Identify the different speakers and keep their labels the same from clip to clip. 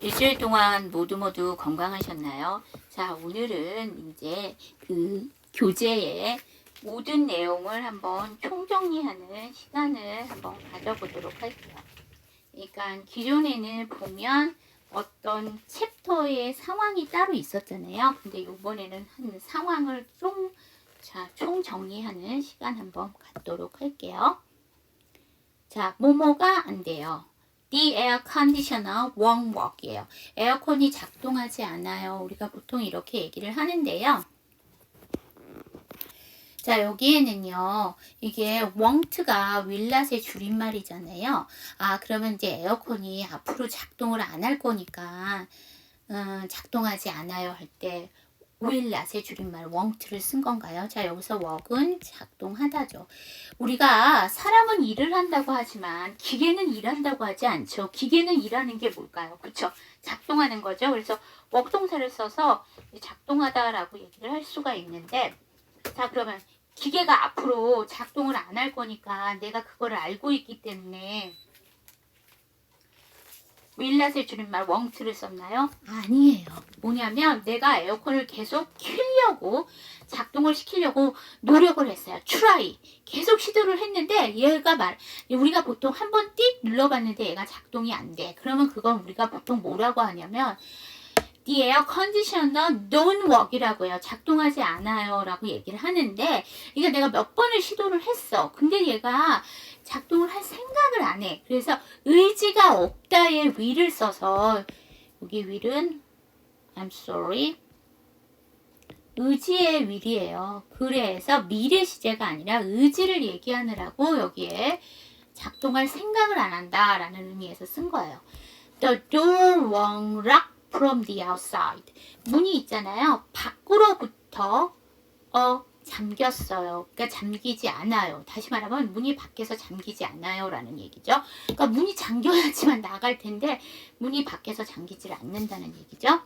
Speaker 1: 일주일 동안 모두 모두 건강하셨나요? 자, 오늘은 이제 그 교재의 모든 내용을 한번 총정리하는 시간을 한번 가져보도록 할게요. 그러니까 기존에는 보면 어떤 챕터의 상황이 따로 있었잖아요. 근데 이번에는 한 상황을 총, 자, 총정리하는 시간 한번 갖도록 할게요. 자, 뭐뭐가 안 돼요. The air conditioner won't work이에요. 에어컨이 작동하지 않아요. 우리가 보통 이렇게 얘기를 하는데요. 자, 여기에는요, 이게 won't가 윌랏의 줄임말이잖아요. 아, 그러면 이제 에어컨이 앞으로 작동을 안 할 거니까, 음, 작동하지 않아요 할 때, 윌랏의 줄임말 won't를 쓴 건가요? 자, 여기서 work은 작동하다죠. 우리가 사람은 일을 한다고 하지만 기계는 일한다고 하지 않죠. 기계는 일하는 게 뭘까요? 그쵸? 작동하는 거죠. 그래서 work 동사를 써서 작동하다라고 얘기를 할 수가 있는데, 자, 그러면 기계가 앞으로 작동을 안 할 거니까 내가 그거를 알고 있기 때문에 윌랏의 줄임말 웡트를 썼나요? 아니에요. 뭐냐면 내가 에어컨을 계속 키려고 작동을 시키려고 노력을 했어요. try. 계속 시도를 했는데 얘가 말 우리가 보통 한 번 띡 눌러봤는데 얘가 작동이 안 돼. 그러면 그건 우리가 보통 뭐라고 하냐면 The air conditioner don't work이라고 해요. 작동하지 않아요. 라고 얘기를 하는데, 이게 내가 몇 번을 시도를 했어. 근데 얘가 작동을 할 생각을 안 해. 그래서 의지가 없다의 will을 써서, 여기 will은, I'm sorry. 의지의 will이에요. 그래서 미래 시제가 아니라 의지를 얘기하느라고 여기에 작동할 생각을 안 한다라는 의미에서 쓴 거예요. The door won't lock from the outside. 문이 있잖아요. 밖으로부터 어 잠겼어요. 그러니까 잠기지 않아요. 다시 말하면 문이 밖에서 잠기지 않아요라는 얘기죠. 그러니까 문이 잠겨야지만 나갈 텐데 문이 밖에서 잠기질 않는다는 얘기죠.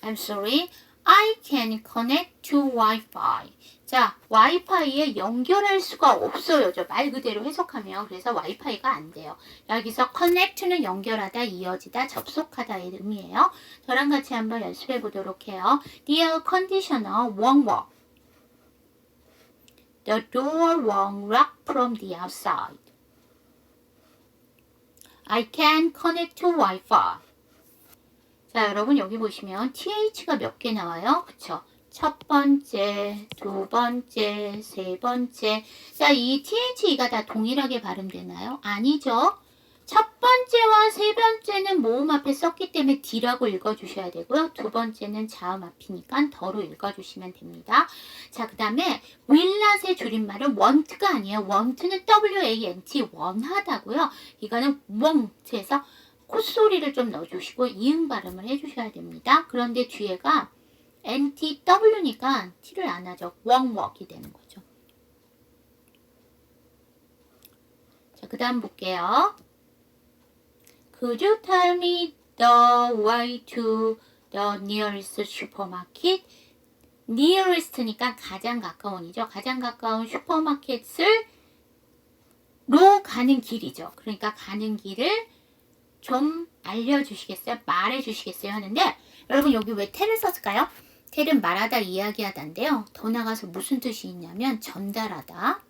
Speaker 1: I'm sorry. I can connect to Wi-Fi. 자, 와이파이에 연결할 수가 없어요. 저 말 그대로 해석하면. 그래서 와이파이가 안 돼요. 여기서 connect는 연결하다, 이어지다, 접속하다의 의미예요. 저랑 같이 한번 연습해 보도록 해요. The air conditioner won't work. The door won't lock from the outside. I can connect to Wi-Fi. 자, 여러분 여기 보시면 TH가 몇 개 나와요? 그쵸? 첫 번째, 두 번째, 세 번째. 자, 이 TH가 다 동일하게 발음되나요? 아니죠. 첫 번째와 세 번째는 모음 앞에 썼기 때문에 D라고 읽어주셔야 되고요. 두 번째는 자음 앞이니까 더로 읽어주시면 됩니다. 자, 그 다음에 윌랏의 줄임말은 want가 아니에요. want는 W-A-N-T, 원하다고요. 이거는 want에서 콧소리를 좀 넣어주시고 이응 발음을 해주셔야 됩니다. 그런데 뒤에가 NTW니까 T를 안 하죠. 웡웍이 되는 거죠. 자, 그 다음 볼게요. Could you tell me the way to the nearest supermarket? nearest니까 가장 가까운이죠. 가장 가까운 슈퍼마켓을 로 가는 길이죠. 그러니까 가는 길을 좀 알려주시겠어요? 말해주시겠어요? 하는데 여러분 여기 왜 텔을 썼을까요? 텔은 말하다 이야기하다인데요. 더 나가서 무슨 뜻이 있냐면 전달하다,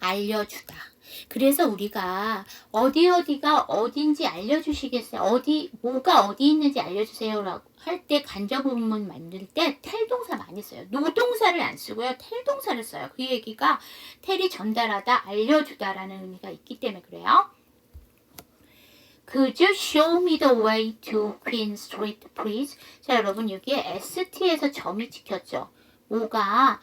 Speaker 1: 알려주다. 그래서 우리가 어디 어디가 어딘지 알려주시겠어요? 어디 뭐가 어디 있는지 알려주세요라고 할 때 간접부분 만들 때 텔동사 많이 써요. 노동사를 안 쓰고요. 텔동사를 써요. 그 얘기가 텔이 전달하다, 알려주다라는 의미가 있기 때문에 그래요. Could you show me the way to Queen Street, please? 자, 여러분 여기에 ST에서 점이 찍혔죠. 뭐가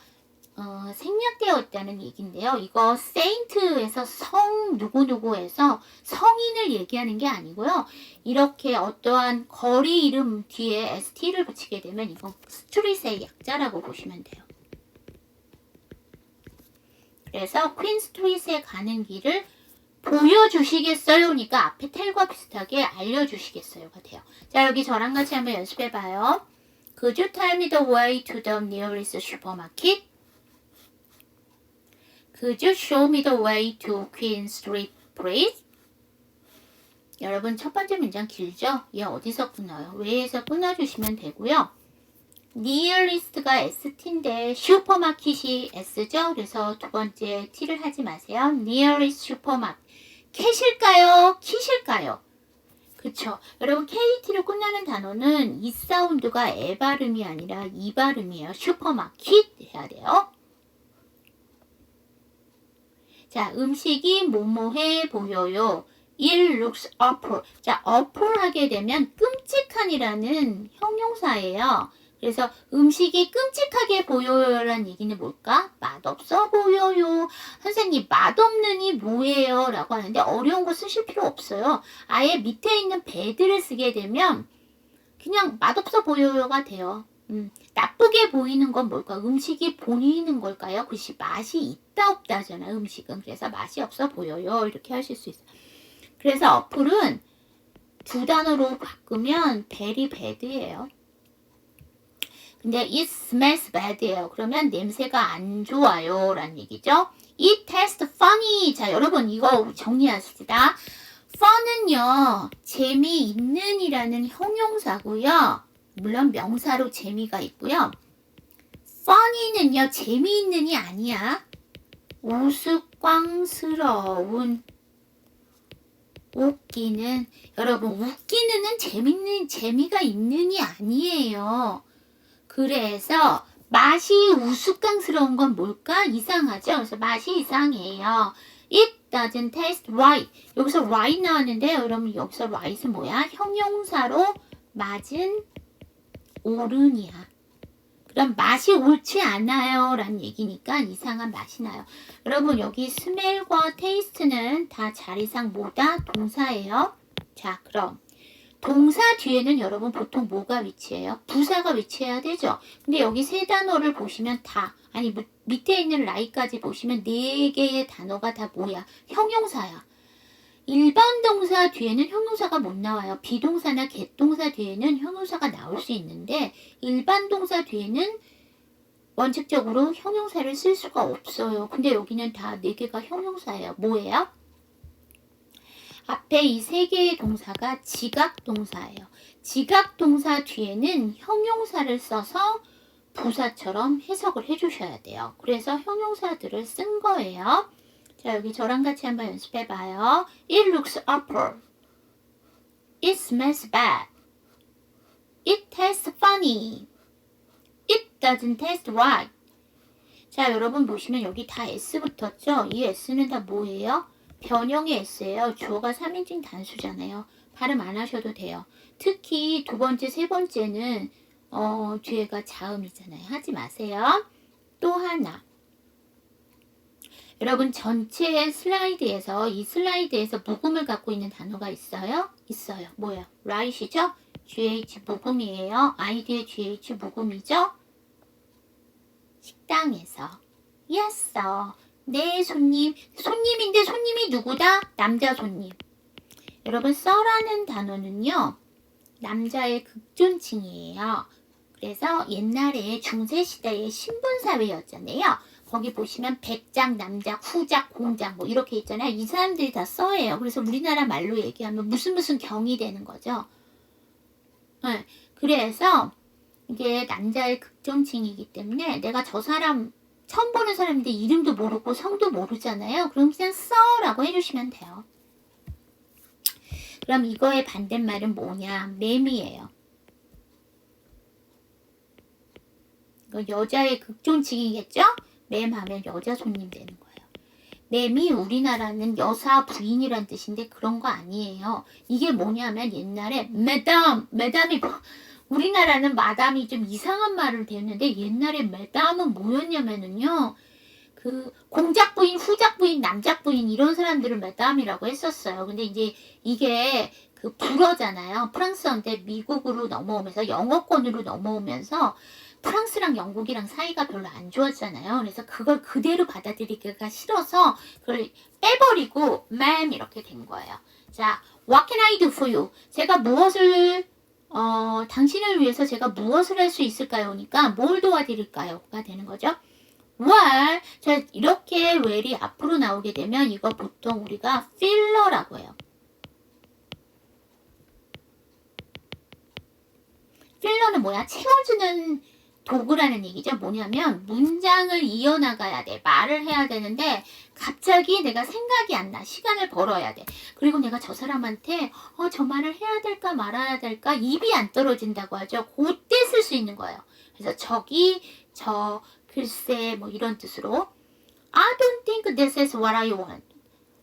Speaker 1: 어, 생략되어 있다는 얘기인데요. 이거 세인트에서 성 누구누구에서 성인을 얘기하는 게 아니고요. 이렇게 어떠한 거리 이름 뒤에 ST를 붙이게 되면 이건 스트릿의 약자라고 보시면 돼요. 그래서 퀸 스트릿에 가는 길을 보여주시겠어요? 그러니까 앞에 텔과 비슷하게 알려주시겠어요가 돼요. 자, 여기 저랑 같이 한번 연습해 봐요. Could you tell me the way to the nearest supermarket? Could you show me the way to Queen Street, please? 여러분 첫 번째 문장 길죠? 얘 어디서 끊어요? 왜에서 끊어주시면 되고요. nearest가 ST인데 슈퍼마켓이 S죠? 그래서 두 번째 T를 하지 마세요. nearest 슈퍼마켓. 캐실까요? 키실까요? 그쵸. 여러분 KT로 끝나는 단어는 이 사운드가 에 발음이 아니라 이 발음이에요. 슈퍼마켓 해야 돼요. 자, 음식이 뭐뭐해 보여요. It looks awful. 자, awful 하게 되면 끔찍한이라는 형용사예요. 그래서 음식이 끔찍하게 보여요라는 얘기는 뭘까? 맛없어 보여요. 선생님, 맛없는이 뭐예요? 라고 하는데 어려운 거 쓰실 필요 없어요. 아예 밑에 있는 배드를 쓰게 되면 그냥 맛없어 보여요가 돼요. 음, 나쁘게 보이는 건 뭘까? 음식이 보이는 걸까요? 글씨 맛이 있다 없다잖아요. 음식은 그래서 맛이 없어 보여요. 이렇게 하실 수 있어요. 그래서 어플은 두 단어로 바꾸면 very bad예요. 근데 it smells bad예요. 그러면 냄새가 안 좋아요. 라는 얘기죠. it tastes funny. 자, 여러분 이거 정리하십시다. fun은요, 재미있는 이라는 형용사고요. 물론 명사로 재미가 있고요. funny는요, 재미있는이 아니야. 우스꽝스러운 웃기는 여러분 웃기는은 재밌는 재미가 있는이 아니에요. 그래서 맛이 우스꽝스러운 건 뭘까? 이상하죠? 그래서 맛이 이상해요. It doesn't taste right. 여기서 right 나왔는데 여러분 여기서 right은 뭐야? 형용사로 맛은 옳은이야. 그럼 맛이 옳지 않아요. 라는 얘기니까 이상한 맛이 나요. 여러분 여기 스멜과 테이스트는 다 자리상 뭐다? 동사예요. 자 그럼 동사 뒤에는 여러분 보통 뭐가 위치해요? 부사가 위치해야 되죠. 근데 여기 세 단어를 보시면 다 아니 무- 밑에 있는 라이까지 보시면 네 개의 단어가 다 뭐야? 형용사야. 일반 동사 뒤에는 형용사가 못 나와요. 비동사나 개동사 뒤에는 형용사가 나올 수 있는데 일반 동사 뒤에는 원칙적으로 형용사를 쓸 수가 없어요. 근데 여기는 다 네 개가 형용사예요. 뭐예요? 앞에 이 세 개의 동사가 지각 동사예요. 지각 동사 뒤에는 형용사를 써서 부사처럼 해석을 해 주셔야 돼요. 그래서 형용사들을 쓴 거예요. 자, 여기 저랑 같이 한번 연습해 봐요. It looks awful. It smells bad. It tastes funny. It doesn't taste right. 자, 여러분 보시면 여기 다 S 붙었죠? 이 S는 다 뭐예요? 변형의 S예요. 주어가 3인칭 단수잖아요. 발음 안 하셔도 돼요. 특히 두 번째, 세 번째는 어, 뒤에가 자음이잖아요. 하지 마세요. 또 하나. 여러분 전체 슬라이드에서 이 슬라이드에서 묵음을 갖고 있는 단어가 있어요? 있어요. 뭐야? right이죠? GH 묵음이에요. 아이디의 GH 묵음이죠? 식당에서 yes. 네 손님. 손님인데 손님이 누구다? 남자 손님. 여러분 써라는 단어는요. 남자의 극존칭이에요. 그래서 옛날에 중세시대의 신분사회였잖아요. 거기 보시면 백장, 남작, 후작, 공작 뭐 이렇게 있잖아요. 이 사람들이 다 써예요. 그래서 우리나라 말로 얘기하면 무슨 무슨 경이 되는 거죠. 네, 그래서 이게 남자의 극존칭이기 때문에 내가 저 사람 처음 보는 사람인데 이름도 모르고 성도 모르잖아요. 그럼 그냥 써라고 해주시면 돼요. 그럼 이거의 반대말은 뭐냐? 매미예요. 이거 여자의 극존칭이겠죠? 맴 하면 여자 손님 되는 거예요. 맴이 우리나라는 여사 부인이란 뜻인데 그런 거 아니에요. 이게 뭐냐면 옛날에 매담, 매담이 뭐- 우리나라는 마담이 좀 이상한 말을 배웠는데 옛날에 매담은 뭐였냐면은요. 그 공작 부인, 후작 부인, 남작 부인 이런 사람들을 매담이라고 했었어요. 근데 이제 이게 그 불어잖아요. 프랑스어인데 미국으로 넘어오면서 영어권으로 넘어오면서 프랑스랑 영국이랑 사이가 별로 안 좋았잖아요. 그래서 그걸 그대로 받아들이기가 싫어서 그걸 빼버리고 ma'am 이렇게 된 거예요. 자, what can I do for you? 제가 무엇을 어, 당신을 위해서 제가 무엇을 할 수 있을까요?니까 그러니까 뭘 도와드릴까요?가 되는 거죠. Well, 자 이렇게 well이 앞으로 나오게 되면 이거 보통 우리가 필러라고 해요. 필러는 뭐야? 채워주는 도구라는 얘기죠. 뭐냐면 문장을 이어나가야 돼. 말을 해야 되는데 갑자기 내가 생각이 안 나. 시간을 벌어야 돼. 그리고 내가 저 사람한테 어, 저 말을 해야 될까 말아야 될까 입이 안 떨어진다고 하죠. 그때 쓸 수 있는 거예요. 그래서 저기 저 글쎄 뭐 이런 뜻으로 I don't think this is what I want.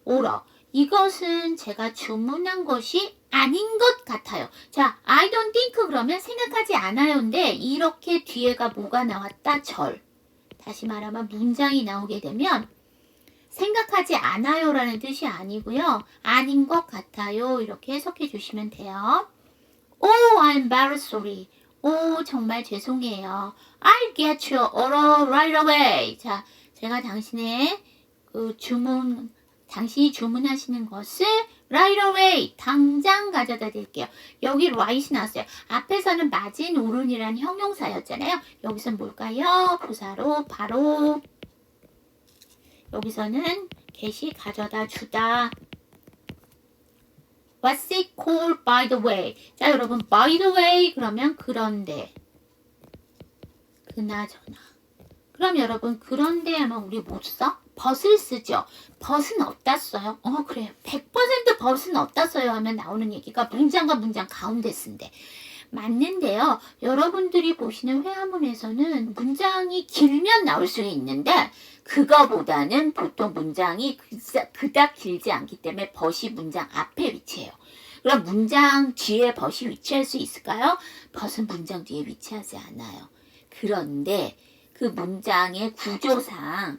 Speaker 1: 오러. 이것은 제가 주문한 것이 아닌 것 같아요. 자, I don't think 그러면 생각하지 않아요인데 이렇게 뒤에가 뭐가 나왔다? 절. 다시 말하면 문장이 나오게 되면 생각하지 않아요라는 뜻이 아니고요. 아닌 것 같아요. 이렇게 해석해 주시면 돼요. Oh, I'm very sorry. 오, 정말 죄송해요. I'll get your order right away. 자, 제가 당신의 그 주문, 당신이 주문하시는 것을 right away, 당장 가져다 드릴게요. 여기 right이 나왔어요. 앞에서는 맞은, 오른이란 형용사였잖아요. 여기서는 뭘까요? 부사로, 바로. 여기서는 get이 가져다 주다. What's it called by the way? 자, 여러분, by the way 그러면 그런데. 그나저나. 그럼 여러분, 그런데 하면 우리 못 써? 벗을 쓰죠. 벗은 어디다 써요? 어, 그래요. 100% 벗은 어디다 써요? 하면 나오는 얘기가 문장과 문장 가운데 쓴대. 맞는데요. 여러분들이 보시는 회화문에서는 문장이 길면 나올 수 있는데, 그거보다는 보통 문장이 그닥 길지 않기 때문에 벗이 문장 앞에 위치해요. 그럼 문장 뒤에 벗이 위치할 수 있을까요? 벗은 문장 뒤에 위치하지 않아요. 그런데 그 문장의 구조상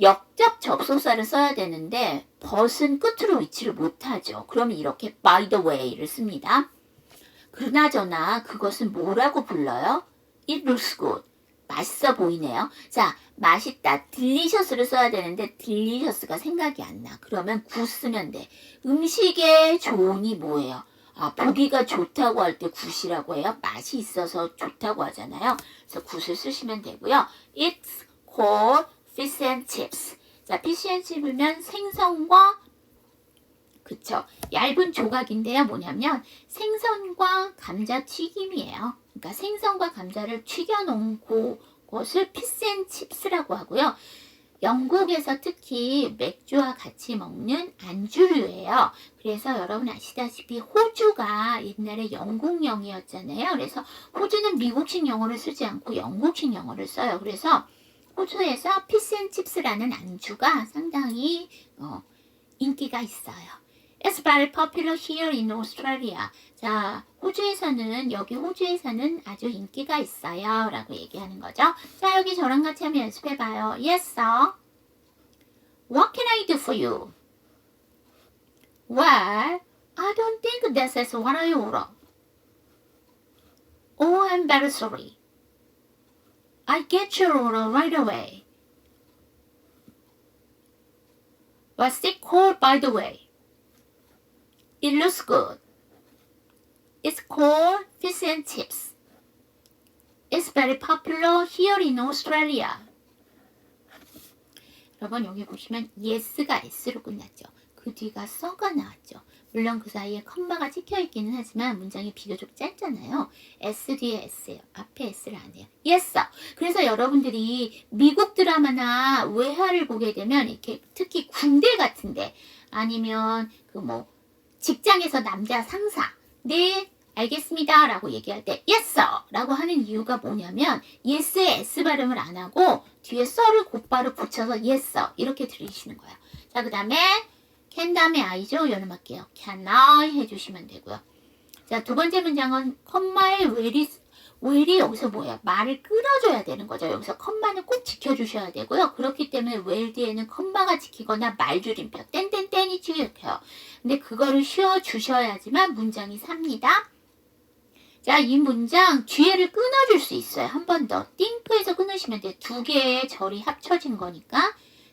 Speaker 1: 역접 접속사를 써야 되는데 벗은 끝으로 위치를 못하죠. 그러면 이렇게 by the way를 씁니다. 그나저나 그것은 뭐라고 불러요? It looks good. 맛있어 보이네요. 자, 맛있다. 딜리셔스를 써야 되는데 딜리셔스가 생각이 안 나. 그러면 굿 쓰면 돼. 음식의 좋은이 뭐예요? 아, 보기가 좋다고 할 때 굿이라고 해요. 맛이 있어서 좋다고 하잖아요. 그래서 굿을 쓰시면 되고요. It's called fish and chips. 자, fish and chip이면 생선과 그쵸. 얇은 조각인데요. 뭐냐면 생선과 감자 튀김이에요. 그러니까 생선과 감자를 튀겨놓은 그것을 피스앤칩스라고 하고요. 영국에서 특히 맥주와 같이 먹는 안주류예요. 그래서 여러분 아시다시피 호주가 옛날에 영국령이었잖아요. 그래서 호주는 미국식 영어를 쓰지 않고 영국식 영어를 써요. 그래서 호주에서 피스앤칩스라는 안주가 상당히 어, 인기가 있어요. It's very popular here in Australia. 자, 호주에서는, 여기 호주에서는 아주 인기가 있어요. 라고 얘기하는 거죠. 자, 여기 저랑 같이 한번 연습해봐요. Yes, sir. What can I do for you? Well, I don't think this is what I ordered. Oh, I'm very sorry. I get your order right away. What's it called, by the way? It looks good. It's called fish and chips. It's very popular here in Australia. 여러분 여기 보시면 yes가 s로 끝났죠. 그 뒤가 써가 나왔죠. 물론 그 사이에 컴마가 찍혀 있기는 하지만 문장이 비교적 짧잖아요. s 뒤에 s예요. 앞에 s를 안 해요. yes. 그래서 여러분들이 미국 드라마나 외화를 보게 되면 이렇게 특히 군대 같은데 아니면 그 뭐 직장에서 남자 상사 네 알겠습니다 라고 얘기할 때 yes 라고 하는 이유가 뭐냐면 yes에 s 발음을 안 하고 뒤에 썰을 곧바로 붙여서 yes 이렇게 들으시는 거예요 자 그 다음에 can 다음에 I죠 연음할게요 can I 해주시면 되고요 자 두 번째 문장은 컴마의 where이 where이 여기서 뭐예요 말을 끌어줘야 되는 거죠 여기서 컴마는 꼭 지켜주셔야 되고요 그렇기 때문에 where 뒤에는 컴마가 지키거나 말줄임표 땡땡땡이 지켜요 근데 그거를 쉬어 주셔야지만 문장이 삽니다. 자, 이 문장 뒤에를 끊어줄 수 있어요. 한 번 더. 띵크에서 끊으시면 돼요. 두 개의 절이 합쳐진 거니까.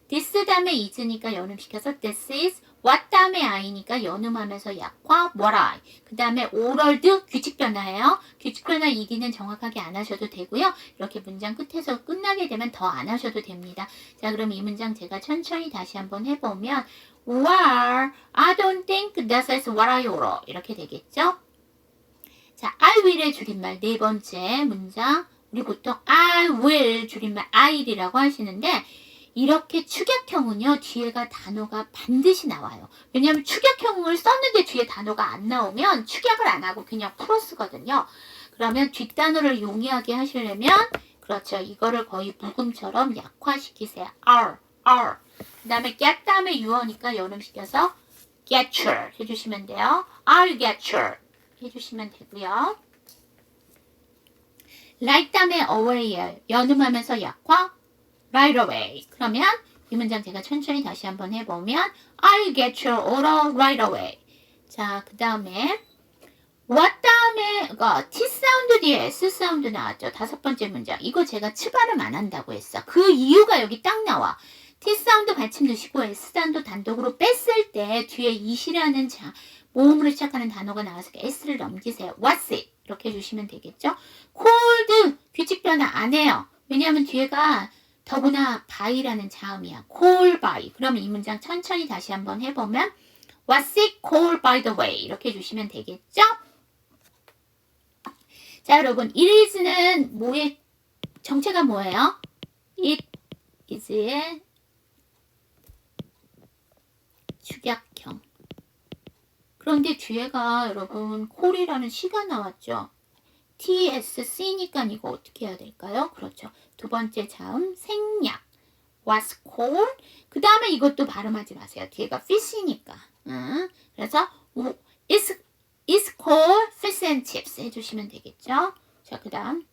Speaker 1: This 다음에 is니까 연음시켜서 this is, what 다음에 I니까 연음하면서 약화, what I. 그 다음에 ordered 규칙 변화예요. 규칙 변화 이기는 정확하게 안 하셔도 되고요. 이렇게 문장 끝에서 끝나게 되면 더 안 하셔도 됩니다. 자, 그럼 이 문장 제가 천천히 다시 한번 해보면 Well, I don't think this is what I order. 이렇게 되겠죠? 자, I will의 줄임말 네 번째 문장. 우리 보통 I will 줄임말 I'이라고 하시는데 이렇게 축약형은요 뒤에가 단어가 반드시 나와요. 왜냐하면 축약형을 썼는데 뒤에 단어가 안 나오면 축약을 안 하고 그냥 풀어 쓰거든요. 그러면 뒷단어를 용이하게 하시려면 그렇죠. 이거를 거의 묵음처럼 약화시키세요. R, R. 그 다음에 get 다음에 유어니까 연음시켜서 getcher 해주시면 돼요. I'll getcher 해주시면 되고요. like 다음에 away 연음하면서 약화 right away. 그러면 이 문장 제가 천천히 다시 한번 해보면 I'll get your order right away. 자, 그 다음에 what 다음에 그러니까 T 사운드 뒤에 S 사운드 나왔죠. 다섯 번째 문장. 이거 제가 치 발음 안 한다고 했어. 그 이유가 여기 딱 나와. T 사운드 받침 넣으시고 S 사운드 단독으로 뺐을 때 뒤에 이시라는 자 모음으로 시작하는 단어가 나와서 S를 넘기세요. What's it? 이렇게 해주시면 되겠죠. cold 규칙 변화 안 해요. 왜냐하면 뒤에가 더구나 by라는 자음이야. by. 그러면 이 문장 천천히 다시 한번 해보면 What's it cold by the way? 이렇게 해주시면 되겠죠. 자 여러분 it is는 뭐의 정체가 뭐예요? it is의 축약형. 그런데 뒤에가 여러분 콜이라는 시가 나왔죠. TSC니까 이거 어떻게 해야 될까요? 그렇죠. 두 번째 자음 생략. was cold. 그 다음에 이것도 발음하지 마세요. 뒤에가 fish니까. 응. 그래서 is is cold fish and chips 해주시면 되겠죠. 자, 그 다음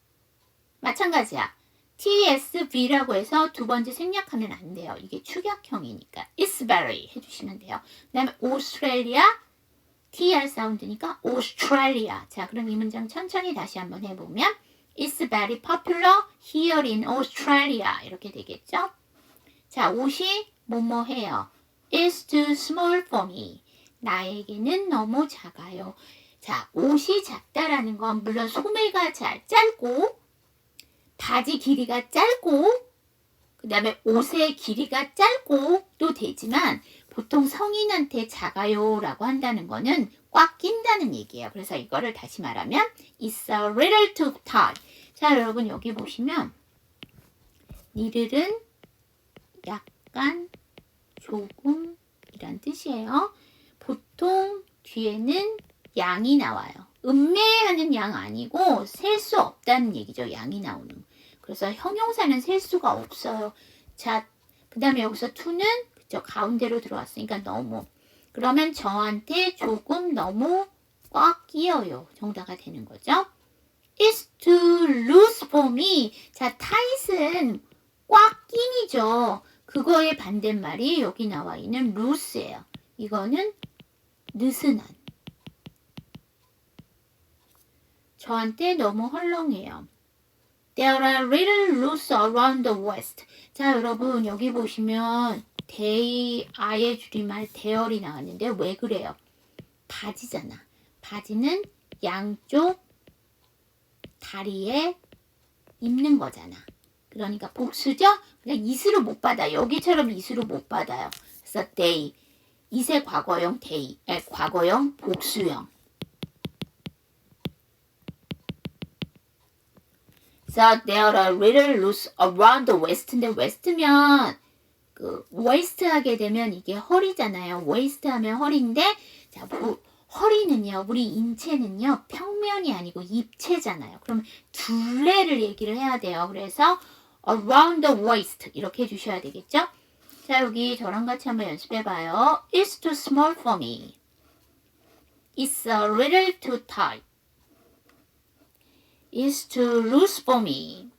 Speaker 1: 마찬가지야. TSV라고 해서 두 번째 생략하면 안 돼요. 이게 축약형이니까 is very 해주시면 돼요. 그 다음에 오스트레일리아 TR 사운드니까 Australia. 자, 그럼 이 문장 천천히 다시 한번 해보면 It's very popular here in Australia. 이렇게 되겠죠? 자, 옷이 뭐뭐 해요. It's too small for me. 나에게는 너무 작아요. 자, 옷이 작다라는 건 물론 소매가 잘 짧고 바지 길이가 짧고 그 다음에 옷의 길이가 짧고 또 되지만 보통 성인한테 작아요라고 한다는 거는 꽉 낀다는 얘기예요. 그래서 이거를 다시 말하면 it's a little too tight. 자, 여러분 여기 보시면 니들은 약간 조금 이란 뜻이에요. 보통 뒤에는 양이 나와요. 음매하는 양 아니고 셀 수 없다는 얘기죠. 양이 나오는. 그래서 형용사는 셀 수가 없어요. 자, 그 다음에 여기서 to는 저 가운데로 들어왔으니까 너무. 그러면 저한테 조금 너무 꽉 끼어요. 정답가 되는 거죠. It's too loose for me. 자, tight은 꽉 끼니죠. 그거의 반대말이 여기 나와 있는 loose예요. 이거는 느슨한. 저한테 너무 헐렁해요. There are little loose around the west. 자, 여러분 여기 보시면 데이 아의 줄임말 대열이 나왔는데 왜 그래요? 바지잖아. 바지는 양쪽 다리에 입는 거잖아. 그러니까 복수죠? 그냥 이수로 못 받아. 여기처럼 이수로 못 받아요. 그래서 데이 이세 과거형 데이, 에, 과거형 복수형. So there are little loose around the west인데 west면 그 waist 하게 되면 이게 허리잖아요. waist 하면 허리인데 자, 뭐, 허리는요. 우리 인체는요. 평면이 아니고 입체잖아요. 그럼 둘레를 얘기를 해야 돼요. 그래서 around the waist 이렇게 해 주셔야 되겠죠? 자, 여기 저랑 같이 한번 연습해 봐요. It's too small for me. It's a little too tight. It's too loose for me.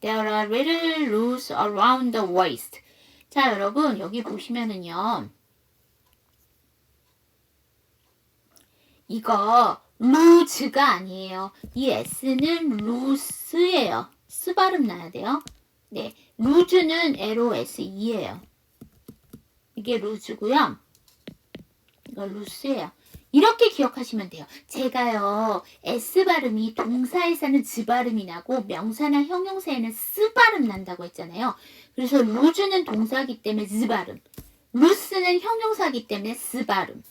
Speaker 1: There are little loose around the waist. 자, 여러분, 여기 보시면은요. 이거 루즈가 아니에요. 이 S는 루스예요. 스 발음 나야 돼요. 네, 루즈는 L-O-S-E예요. 이게 루즈고요. 이거 루스예요. 이렇게 기억하시면 돼요. 제가요, S 발음이 동사에서는 Z 발음이 나고 명사나 형용사에는 S 발음 난다고 했잖아요. 그래서 루즈는 동사기 때문에 Z 발음, 루스는 형용사기 때문에 S 발음.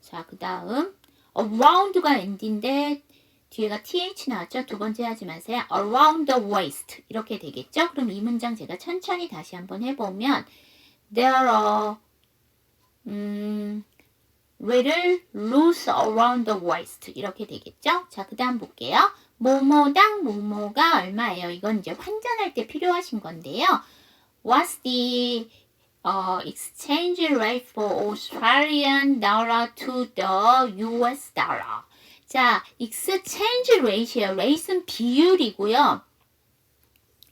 Speaker 1: 자, 그 다음 around가 end인데 뒤에가 th 나왔죠? 두 번째 하지 마세요. around the waist 이렇게 되겠죠? 그럼 이 문장 제가 천천히 다시 한번 해보면 there are 음, little loose around the waist 이렇게 되겠죠? 자, 그 다음 볼게요. 모모당 모모가 얼마예요? 이건 이제 환전할 때 필요하신 건데요. What's the uh, exchange rate for Australian dollar to the US dollar? 자, exchange rate이에요. rate은 비율이고요.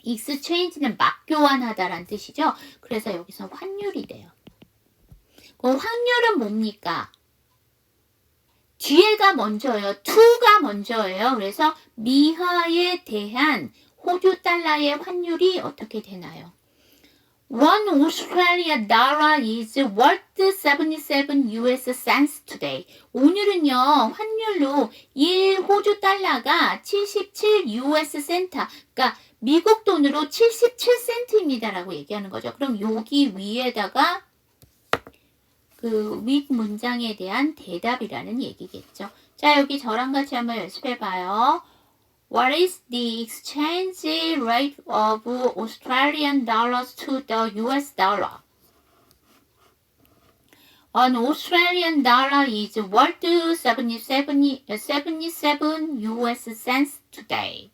Speaker 1: exchange는 맞교환하다라는 뜻이죠. 그래서 여기서 환율이 돼요. 그 확률은 뭡니까? 뒤에가 먼저예요. to가 먼저예요. 그래서 미화에 대한 호주 달러의 환율이 어떻게 되나요? One Australia dollar is worth 77 US cents today. 오늘은요, 환율로 1 호주 달러가 77 US 센터, 그러니까 미국 돈으로 77 센트입니다라고 얘기하는 거죠. 그럼 여기 위에다가 그 윗 문장에 대한 대답이라는 얘기겠죠. 자, 여기 저랑 같이 한번 연습해 봐요. What is the exchange rate of Australian dollars to the US dollar? An Australian dollar is worth 77, 77 US cents today.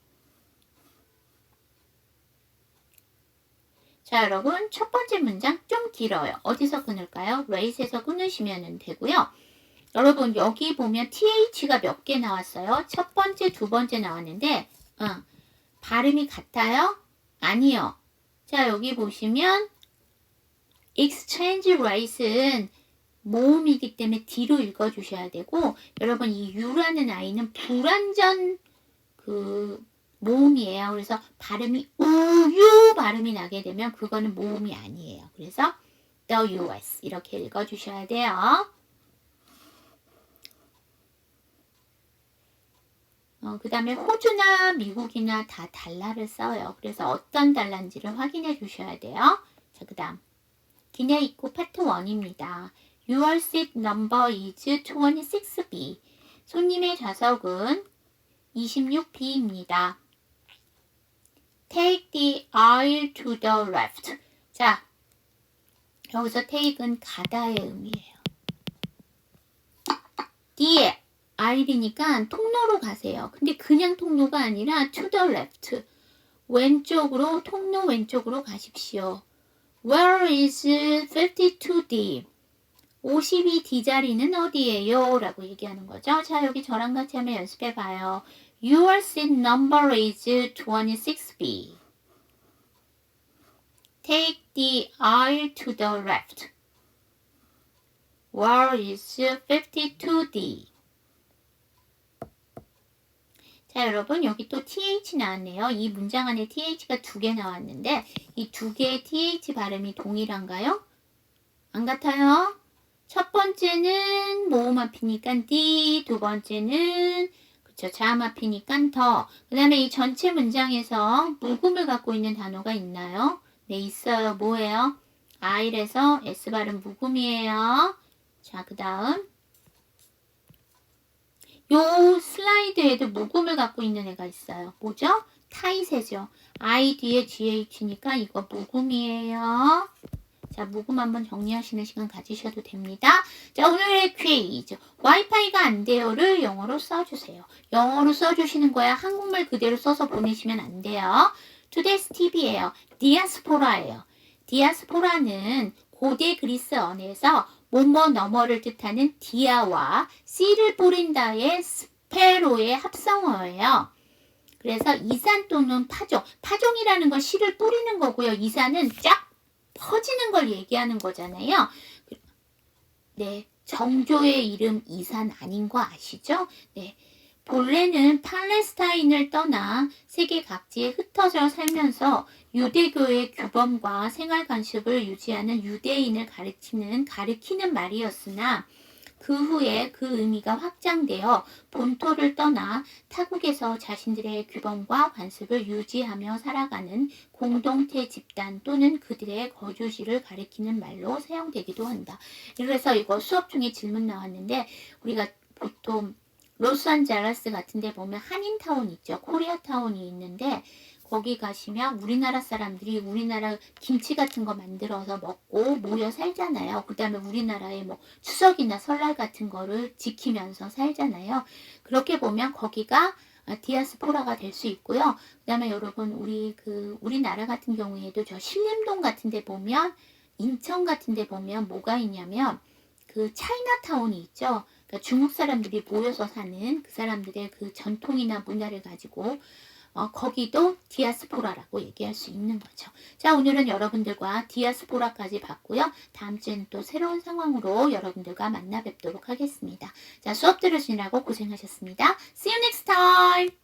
Speaker 1: 자, 여러분, 첫 번째 문장 좀 길어요. 어디서 끊을까요? rate에서 끊으시면 되고요. 여러분, 여기 보면 th가 몇 개 나왔어요? 첫 번째, 두 번째 나왔는데, 어, 발음이 같아요? 아니요. 자, 여기 보시면, exchange rate은 모음이기 때문에 뒤로 읽어주셔야 되고, 여러분, 이 U라는 아이는 불완전 그 모음이에요. 그래서 발음이 우유 발음이 나게 되면 그거는 모음이 아니에요. 그래서 the US 이렇게 읽어주셔야 돼요. 어, 그 다음에 호주나 미국이나 다 달러를 써요. 그래서 어떤 달러인지를 확인해 주셔야 돼요. 자, 그 다음. 기내 입구 파트 1입니다. Your seat number is 26B. 손님의 좌석은 26B입니다. Take the aisle to the left. 자, 여기서 take은 가다의 의미예요. 뒤에 aisle이니까 통로로 가세요. 근데 그냥 통로가 아니라 to the left. 왼쪽으로 통로 왼쪽으로 가십시오. Where is 52D? 52D 자리는 어디예요? 라고 얘기하는 거죠. 자, 여기 저랑 같이 한번 연습해 봐요. Your seat number is 26B. Take the aisle to the left. Where is 52D? 자, 여러분, 여기 또 th 나왔네요. 이 문장 안에 th가 두 개 나왔는데, 이 두 개의 th 발음이 동일한가요? 안 같아요? 첫 번째는 모음 앞이니까 D, 두 번째는 자음 앞이니까 더. 그 다음에 이 전체 문장에서 묵음을 갖고 있는 단어가 있나요? 네, 있어요. 뭐예요? I에서 S 발음 묵음이에요. 자, 그 다음 요 슬라이드에도 묵음을 갖고 있는 애가 있어요. 뭐죠? 타이세죠. I 뒤에 GH니까 이거 묵음이에요. 자, 묵음 한번 정리하시는 시간 가지셔도 됩니다. 자, 오늘의 퀴즈. 와이파이가 안 돼요를 영어로 써주세요. 영어로 써주시는 거야. 한국말 그대로 써서 보내시면 안 돼요. 투데스 TV예요. 디아스포라예요. 디아스포라는 고대 그리스 언에서 뭐뭐 너머를 뜻하는 디아와 씨를 뿌린다의 스페로의 합성어예요. 그래서 이산 또는 파종. 파종이라는 건 씨를 뿌리는 거고요. 이산은 쫙 퍼지는 걸 얘기하는 거잖아요. 네. 정조의 이름 이산 아닌 거 아시죠? 네. 본래는 팔레스타인을 떠나 세계 각지에 흩어져 살면서 유대교의 규범과 생활 관습을 유지하는 유대인을 가르치는 가르키는 말이었으나 그 후에 그 의미가 확장되어 본토를 떠나 타국에서 자신들의 규범과 관습을 유지하며 살아가는 공동체 집단 또는 그들의 거주지를 가리키는 말로 사용되기도 한다. 그래서 이거 수업 중에 질문 나왔는데 우리가 보통 로스앤젤레스 같은 데 보면 한인타운 있죠. 코리아타운이 있는데 거기 가시면 우리나라 사람들이 우리나라 김치 같은 거 만들어서 먹고 모여 살잖아요. 그 다음에 우리나라의 뭐 추석이나 설날 같은 거를 지키면서 살잖아요. 그렇게 보면 거기가 아, 디아스포라가 될 수 있고요. 그 다음에 여러분 우리 그 우리나라 같은 경우에도 저 신림동 같은 데 보면 인천 같은 데 보면 뭐가 있냐면 그 차이나타운이 있죠. 그러니까 중국 사람들이 모여서 사는 그 사람들의 그 전통이나 문화를 가지고 어, 거기도 디아스포라라고 얘기할 수 있는 거죠. 자, 오늘은 여러분들과 디아스포라까지 봤고요. 다음 주에는 또 새로운 상황으로 여러분들과 만나 뵙도록 하겠습니다. 자, 수업 들으시느라고 고생하셨습니다. See you next time!